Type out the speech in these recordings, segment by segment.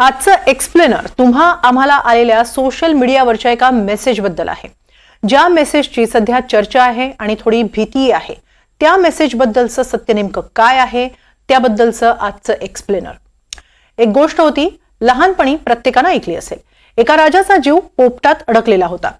आजचं एक्सप्लेनर तुम्हा आम्हाला आलेल्या सोशल मीडियावरच्या एका मेसेजबद्दल आहे. ज्या मेसेजची सध्या चर्चा आहे आणि थोडी भीती आहे त्या मेसेजबद्दलचं सत्य नेमकं काय आहे त्याबद्दलचं आजचं एक्सप्लेनर एक गोष्ट होती लहानपणी प्रत्येकानं ऐकली असेल. एका राजाचा जीव पोपटात अडकलेला होता.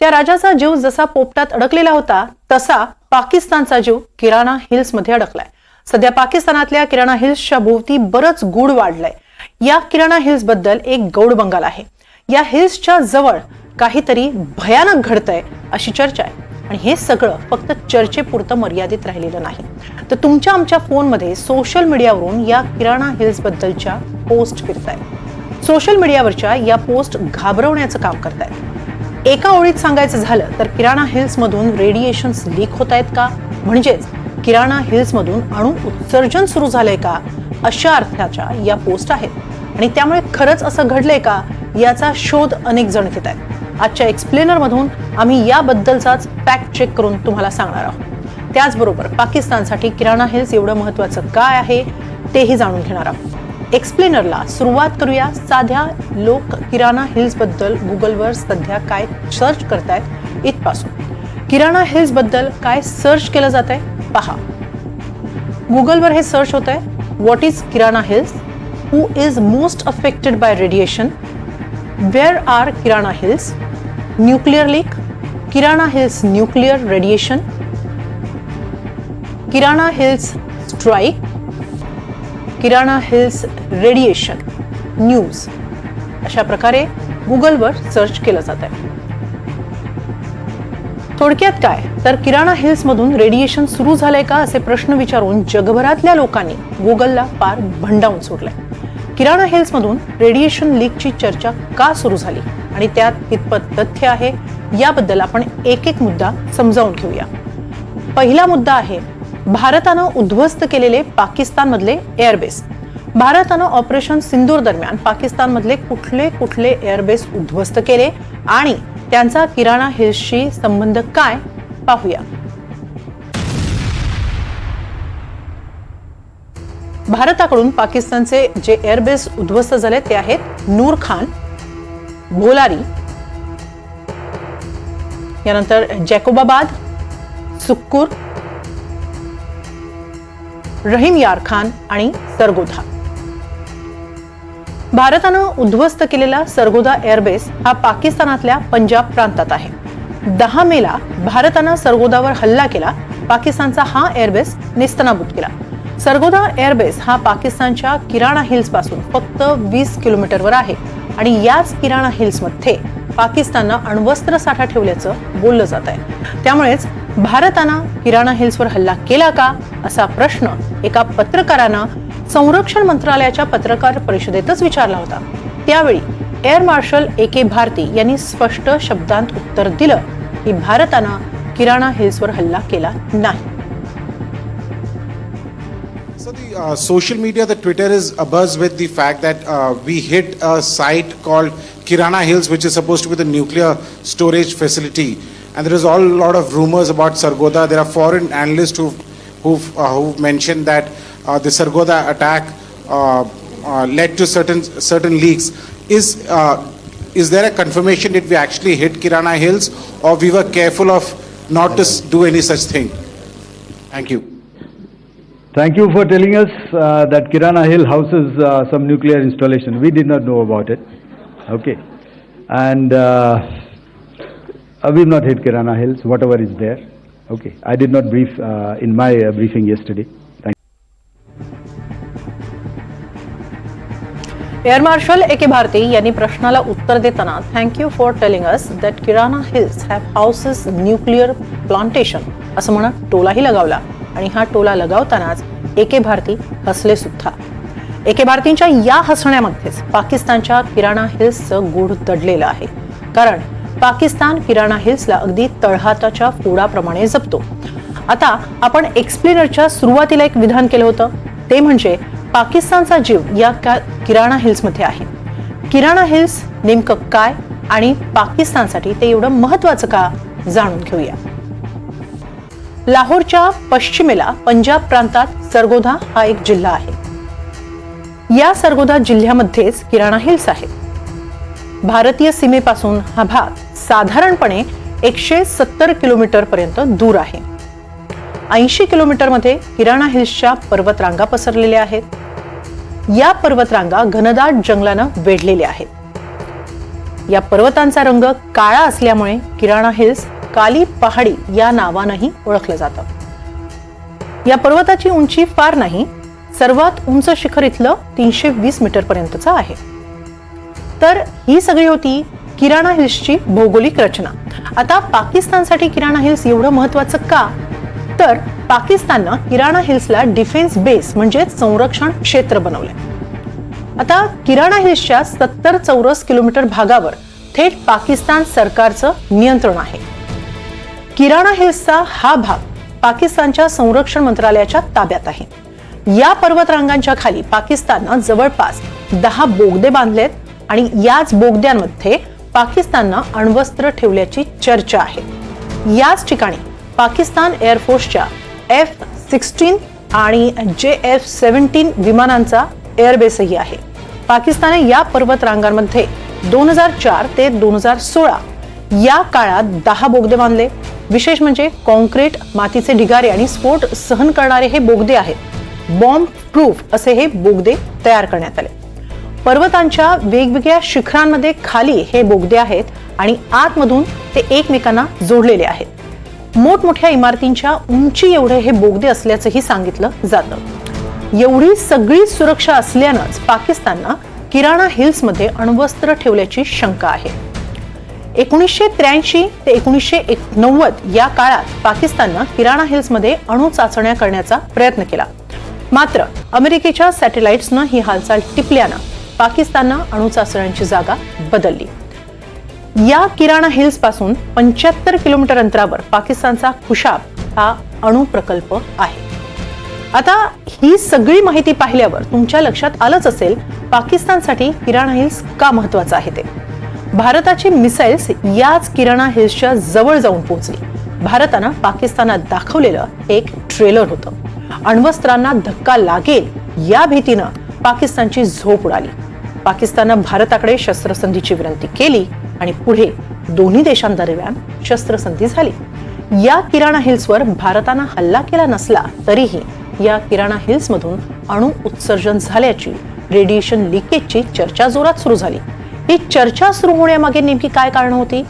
त्या राजाचा जीव जसा पोपटात अडकलेला होता तसा पाकिस्तानचा जीव किराणा हिल्समध्ये अडकलाय. सध्या पाकिस्तानातल्या किराणा हिल्सच्या भोवती बरंच गूढ वाढलंय. या किराणा हिल्सबद्दल एक गौड बंगाल आहे. या हिल्सच्या जवळ काहीतरी भयानक घडतंय अशी चर्चा आहे. आणि हे सगळं फक्त चर्चेपुरतं मर्यादित राहिलेलं नाही. तर तुमच्या आमच्या फोनमध्ये सोशल मीडियावरून या किराणा हिल्स बद्दलच्या पोस्ट फिरतायत. सोशल मीडियावरच्या या पोस्ट घाबरवण्याचं काम करतायत. एका ओळीत सांगायचं झालं तर किराणा हिल्समधून रेडिएशन्स लीक होत आहेत का? म्हणजेच किराणा हिल्समधून अणु उत्सर्जन सुरू झालंय का? अशा अर्थाच्या या पोस्ट आहेत. आणि त्यामुळे खरंच असं घडलंय का याचा शोध अनेक जण घेत आहेत. आजच्या एक्सप्लेनर मधून आम्ही याबद्दलचाच फॅक्ट चेक करून तुम्हाला सांगणार आहोत. त्याचबरोबर पाकिस्तानसाठी किराणा हिल्स एवढं महत्वाचं काय आहे तेही जाणून घेणार आहोत. एक्सप्लेनरला सुरुवात करूया. साध्या लोक किराणा हिल्सबद्दल गुगलवर सध्या काय सर्च करतायत इथपासून. किराणा हिल्सबद्दल काय सर्च केलं जात आहे पहा गुगलवर हे सर्च होत आहे what is Kirana Hills who is most affected by radiation where are Kirana Hills nuclear leak Kirana Hills nuclear radiation Kirana Hills strike Kirana Hills radiation news अशा प्रकारे गुगलवर सर्च केलं जात आहे थोडक्यात काय? तर किराणा हिल्स मधून रेडिएशन सुरू झालंय का असे प्रश्न विचारून जगभरातल्या लोकांनी गुगलला पार भंडावून सोडलंय. किराणा हिल्स मधून रेडिएशन लीकची चर्चा का सुरू झाली? आणि त्यात कितपत तथ्य आहे? याबद्दल आपण एक एक मुद्दा समजावून घेऊया. पहिला मुद्दा आहे भारतानं उद्ध्वस्त केलेले पाकिस्तानमधले एअरबेस भारतानं ऑपरेशन सिंदूर दरम्यान पाकिस्तानमधले कुठले कुठले एअरबेस उद्ध्वस्त केले आणि त्यांचा किराणा हिल्सशी संबंध काय पाहूया. भारताकडून पाकिस्तानचे जे एअरबेस उद्ध्वस्त झाले ते आहेत नूर खान भोलारी यानंतर जॅकोबाबाद सुक्कूर रहीम यार खान आणि सरगोधा. भारतानं उद्ध्वस्त केलेला सरगोदा एअरबेस हा पाकिस्तानातल्या पंजाब प्रांतात आहे. दहा मेला भारतानं सरगोदावर हल्ला केला पाकिस्तानचा हा एअरबेस नेस्तनाबूत केला. सरगोदा एअरबेस हा पाकिस्तानच्या किराणा हिल्सपासून फक्त वीस किलोमीटरवर आहे आणि याच किराणा हिल्समध्ये पाकिस्ताननं अण्वस्त्र साठा ठेवल्याचं बोललं जात आहे. त्यामुळेच भारतानं किराणा हिल्सवर हल्ला केला का असा प्रश्न एका पत्रकारानं संरक्षण मंत्रालयाच्या पत्रकार परिषदेतच विचारला होता त्यावेळी air marshal A K Bharti यांनी स्पष्ट शब्दांत उत्तर दिलं की भारतानं किराणा हिल्सवर हल्ला केला नाही So the uh, social media, the Twitter is abuzz with the fact that uh, we hit a site called Kirana Hills, which is supposed to be the nuclear storage facility, and there is all lot of rumors about Sargoda. There are foreign analysts who've, who've, uh, who've mentioned that uh, the Sargoda attack uh, uh, led to certain certain leaks. Is uh, is there a confirmation that we actually hit Kirana Hills, or we were careful of not to do any such thing? Thank you. Thank you for telling us uh, that Kirana Hill houses uh, some nuclear installation. We did not know about it. Okay. And uh, uh, we've not hit Kirana Hills, whatever is there. Okay. I did not brief uh, in my uh, briefing yesterday. Air marshal A K Bharti यांनी प्रश्नाला उत्तर देताना thank you for telling us that Kirana Hills have houses nuclear plantation असं म्हणत टोलाही लगावला. आणि हा टोला लगावतानाच ए के भारती हसले सुद्धा. ए के भारतींच्या या हसण्यामध्येच पाकिस्तानच्या किराणा हिल्सचं गूढ दडलेलं आहे. कारण पाकिस्तान किराणा हिल्सला अगदी तळहाताच्या फोडाप्रमाणे जपतो. आता आपण एक्सप्लेनरच्या सुरुवातीला एक विधान केलं होतं. ते म्हणजे पाकिस्तानचा जीव या का किराणा हिल्समध्ये आहे. किराणा हिल्स नेमकं काय आणि पाकिस्तानसाठी ते एवढं महत्वाचं का जाणून घेऊया. लाहोरच्या पश्चिमेला पंजाब प्रांतात सरगोधा हा एक जिल्हा आहे. या सरगोदा जिल्ह्यामध्येच किराणा हिल्स आहेत. भारतीय सीमेपासून हा भाग साधारणपणे एकशे सत्तर किलोमीटर पर्यंत दूर आहे. ऐंशी किलोमीटरमध्ये किराणा हिल्सच्या पर्वतरांगा पसरलेल्या आहेत. या पर्वतरांगा घनदाट जंगलानं वेढलेल्या आहेत. या पर्वतांचा रंग काळा असल्यामुळे किराणा हिल्स काली पहाडी या नावानंही ओळखलं जातं. या पर्वताची उंची फार नाही सर्वात उंच शिखर इथलं तीनशे वीस मीटर पर्यंतचं आहे. तर ही सगळी होती किराणा हिल्सची भौगोलिक रचना. आता पाकिस्तानसाठी किराणा हिल्स एवढं महत्वाचं का? तर पाकिस्ताननं किराणा हिल्सला डिफेन्स बेस म्हणजेच संरक्षण क्षेत्र बनवलंय. आता किराणा हिल्सच्या सत्तर चौरस किलोमीटर भागावर थेट पाकिस्तान सरकारचं नियंत्रण आहे. किराणा हिल्सचा हा भाग पाकिस्तानच्या संरक्षण मंत्रालयाच्या ताब्यात आहे. या पर्वतरांगांच्या खाली पाकिस्ताननं जवळपास दहा बोगदे बांधलेत आणि याच बोगद्यांमध्ये पाकिस्ताननं अण्वस्त्र ठेवल्याची चर्चा आहे. याच ठिकाणी पाकिस्तान एअरफोर्सच्या एफ सिक्स्टीन आणि जे एफ सेव्हन्टीन विमानांचा एअरबेसही आहे. पाकिस्तानने या पर्वत रांगांमध्ये दोन हजार चार ते दोन हजार सोळा या काळात दहा बोगदे बांधले. विशेष म्हणजे कॉन्क्रीट मातीचे ढिगारे आणि स्फोट सहन करणारे हे बोगदे आहेत. बॉम्ब प्रूफ असे हे बोगदे तयार करण्यात आले. पर्वतांच्या वेगवेगळ्या शिखरांमध्ये खाली हे बोगदे आहेत आणि आतमधून ते एकमेकांना जोडलेले आहेत. मोठमोठ्या इमारतींच्या उंची एवढे हे बोगदे असल्याचंही सांगितलं जातं. एवढी सगळी सुरक्षा असल्यानंच पाकिस्ताननं किराणा हिल्समध्ये अण्वस्त्र ठेवल्याची शंका आहे. एकोणीसशे त्र्याऐंशी ते एकोणीसशे नव्वद या काळात पाकिस्ताननं किराणा हिल्समध्ये अणु चाचण्या करण्याचा प्रयत्न केला. मात्र अमेरिकेच्या सॅटेलाइट्सनं ही हालचाल टिपल्यानं पाकिस्ताननं अणु चाचण्यांची जागा बदलली. या किराणा हिल्सपासून पंच्याहत्तर किलोमीटर अंतरावर पाकिस्तानचा खुशाब हा अणु प्रकल्प आहे. आता ही सगळी माहिती पाहिल्यावर तुमच्या लक्षात आलंच असेल पाकिस्तानसाठी किराणा हिल्स का महत्वाचं आहे ते. भारताची मिसाईल्स याच किराणा हिल्सच्या जवळ जाऊन पोहोचली. भारतानं पाकिस्तानात दाखवलेलं एक ट्रेलर होतं. अण्वस्त्रांना धक्का लागेल या भीतीनं पाकिस्तानची झोप उडाली. पाकिस्ताननं भारताकडे शस्त्रसंधीची विनंती केली आणि पुढे दोन्ही देशांदरम्यान शस्त्रसंधी झाली. या किराणा हिल्सवर भारतानं हल्ला केला नसला तरीही या किराणा हिल्समधून अणु उत्सर्जन झाल्याची रेडिएशन लिकेजची चर्चा जोरात सुरू झाली. ही चर्चा सुरू होण्यामागे नेमकी काय कारण होती?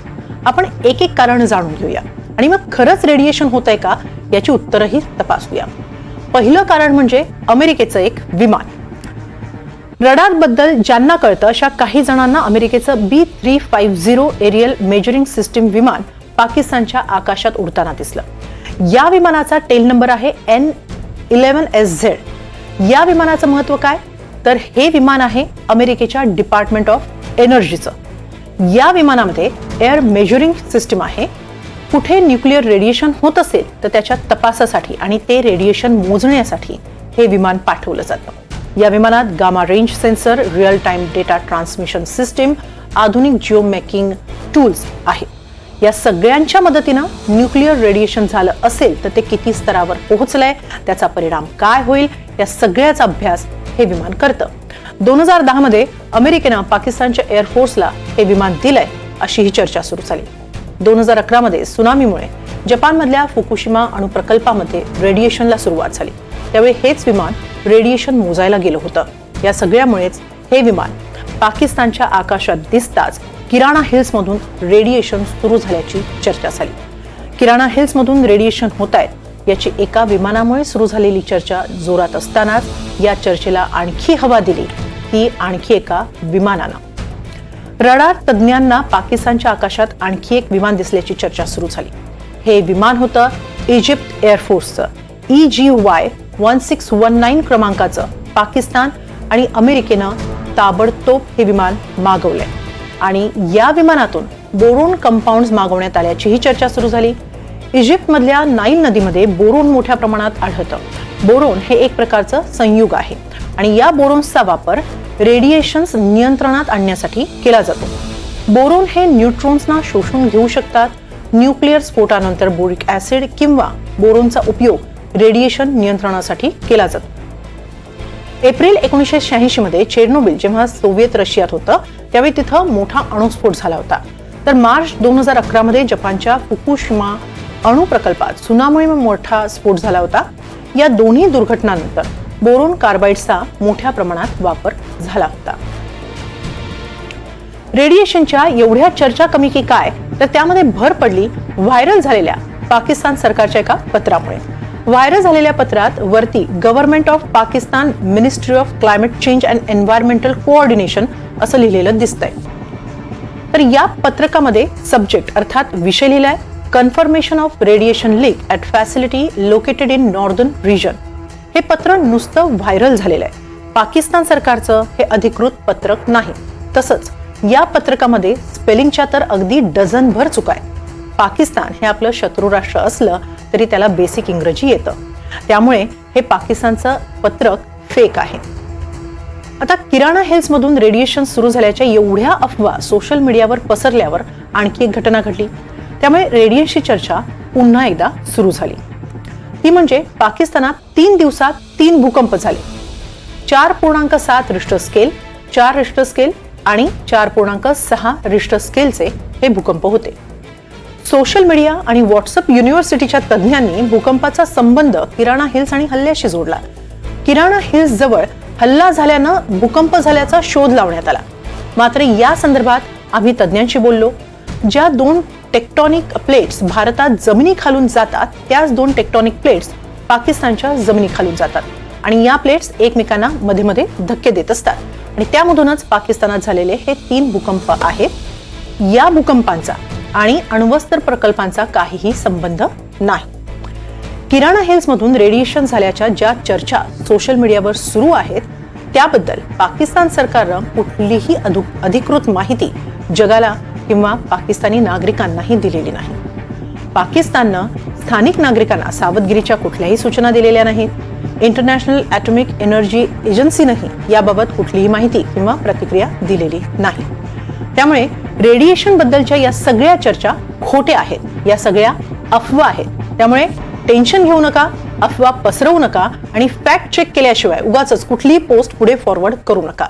आपण एक एक कारण जाणून घेऊया. आणि मग खरंच रेडिएशन होत आहे का? याची उत्तरही तपासूया. पहिलं कारण म्हणजे अमेरिकेचं एक विमान. रडारबद्दल ज्यांना कळतं अशा काही जणांना अमेरिकेचं B three five zero aerial measuring system विमान पाकिस्तानच्या आकाशात उडताना दिसलं. या विमानाचा टेल नंबर आहे एन इलेव्हन एस झेड या विमानाचं महत्त्व काय? तर हे विमान आहे अमेरिकेच्या डिपार्टमेंट ऑफ एनर्जीचं या विमानामध्ये एअर मेजरिंग सिस्टीम आहे. कुठे न्यूक्लिअर रेडिएशन होत असेल तर त्याच्या तपासासाठी आणि ते रेडिएशन मोजण्यासाठी हे विमान पाठवलं जातं. या विमानात gamma range sensor real time data transmission system आधुनिक जिओ मेकिंग टूल्स आहेत. या सगळ्यांच्या मदतीनं न्यूक्लिअर रेडिएशन झालं असेल तर ते किती स्तरावर पोहोचलंय त्याचा परिणाम काय होईल या सगळ्याचा अभ्यास हे विमान करतं. दोन हजार दहामध्ये अमेरिकेनं पाकिस्तानच्या एअरफोर्सला हे विमान दिलंय अशी ही चर्चा सुरू झाली. दोन हजार अकरामध्ये सुनामीमुळे जपानमधल्या फुकुशिमा अणुप्रकल्पामध्ये रेडिएशनला सुरुवात झाली. त्यावेळी हेच विमान रेडिएशन मोजायला गेलं होतं. या सगळ्यामुळेच हे विमान पाकिस्तानच्या आकाशात दिसताच किराणा हिल्समधून रेडिएशन सुरू झाल्याची चर्चा झाली. किराणा हिल्समधून रेडिएशन होत आहेत याची एका विमानामुळे सुरू झालेली चर्चा जोरात असतानाच या चर्चेला आणखी हवा दिली ती आणखी एका विमानानं. रडार तज्ज्ञांना पाकिस्तानच्या आकाशात आणखी एक विमान दिसल्याची चर्चा सुरू झाली. हे विमान होतं Egypt एअरफोर्सचं E G Y one six one nine क्रमांकाचं पाकिस्तान आणि अमेरिकेनं ताबडतोब हे विमान मागवलंय. आणि या विमानातून बोरोन कंपाऊंड मागवण्यात आल्याचीही चर्चा सुरू झाली. इजिप्तमधल्या नाईल नदीमध्ये बोरोन मोठ्या प्रमाणात आढळतं. बोरोन हे एक प्रकारचं संयुग आहे आणि या बोरोन्सचा वापर रेडिएशन्स नियंत्रणात आणण्यासाठी केला जातो. बोरोन हे न्यूट्रॉन्सना शोषून घेऊ शकतात न्यूक्लिअर स्फोटानंतर बोरिक ऍसिड किंवा बोरोनचा उपयोग रेडिएशन नियंत्रणासाठी केला जातो. एप्रिल एकोणीसशे शहाऐंशी मध्ये चेर्नोबिल जेव्हा सोव्हिएत रशियात होतं त्यावेळी तिथं मोठा अणुस्फोट झाला होता. तर मार्च दोन हजार अकरा मध्ये जपानच्या फुकुशिमा अणु प्रकल्पात सुनामुळे मोठा स्फोट झाला होता. या दोन्ही दुर्घटनांनंतर बोरोन कार्बाईडचा मोठ्या प्रमाणात वापर झाला होता. रेडिएशनच्या एवढ्या चर्चा कमी की काय तर त्यामध्ये भर पडली व्हायरल झालेल्या पाकिस्तान सरकारच्या एका पत्रामुळे. व्हायरल झालेल्या पत्रात वरती government of Pakistan ministry of climate change and environmental coordination असं लिहिलेलं दिसतंय. तर या पत्रकामध्ये सब्जेक्ट अर्थात विषय लिहिलाय confirmation of radiation leak at facility located in northern region हे पत्र नुसतं व्हायरल झालेलं आहे. पाकिस्तान सरकारचं हे अधिकृत पत्रक नाही. तसंच या पत्रकामध्ये स्पेलिंगच्या तर अगदी डझनभर चुका आहे पाकिस्तान हे आपलं शत्रू राष्ट्र असलं तरी त्याला बेसिक इंग्रजी येतं. त्यामुळे हे पाकिस्तानचं पत्रक फेक आहे. आता किराणा हेल्समधून रेडिएशन सुरू झाल्याच्या एवढ्या अफवा सोशल मीडियावर पसरल्यावर आणखी एक घटना घडली. त्यामुळे रेडिएशनची चर्चा पुन्हा एकदा सुरू झाली. ती म्हणजे पाकिस्तानात तीन दिवसात तीन भूकंप झाले. चार पूर्णांक सात रिश्टर स्केल चार रिश्टर स्केल आणि चार पूर्णांक सहा रिश्टर स्केलचे हे भूकंप होते. सोशल मीडिया आणि व्हॉट्सअप युनिव्हर्सिटीच्या तज्ज्ञांनी भूकंपाचा संबंध किराणा हिल्स आणि हल्ल्याशी जोडला. किराणा हिल्स जवळ हल्ला झाल्यानं भूकंप झाल्याचा शोध लावण्यात आला. मात्र या संदर्भात आम्ही तज्ज्ञांशी बोललो. ज्या दोन टेक्टॉनिक प्लेट्स भारतात जमिनीखालून जातात त्याच दोन टेक्टॉनिक प्लेट्स पाकिस्तानच्या जमिनीखालून जातात आणि या प्लेट्स एकमेकांना मध्ये मध्ये धक्के देत असतात. आणि त्यामधूनच पाकिस्तानात झालेले हे तीन भूकंप आहेत. या भूकंपांचा आणि अण्वस्त्र प्रकल्पांचा काहीही संबंध नाही. किराणा हिल्समधून रेडिएशन झाल्याच्या ज्या चर्चा सोशल मीडियावर सुरू आहेत त्याबद्दल पाकिस्तान सरकारनं कुठलीही अधिकृत माहिती जगाला किंवा पाकिस्तानी नागरिकांनाही दिलेली नाही. पाकिस्ताननं स्थानिक नागरिकांना सावधगिरीच्या कुठल्याही सूचना दिलेल्या नाहीत. इंटरनॅशनल ॲटॉमिक एनर्जी एजन्सीनंही याबाबत कुठलीही माहिती किंवा प्रतिक्रिया दिलेली नाही. त्यामुळे रेडिएशन बद्दलच्या या सगळ्या चर्चा खोट्या आहेत या सगळ्या अफवा आहेत. त्यामुळे टेन्शन घेऊ नका अफवा पसरवू नका आणि फॅक्ट चेक केल्याशिवाय उगाच कुठलीही पोस्ट पुढे फॉरवर्ड करू नका.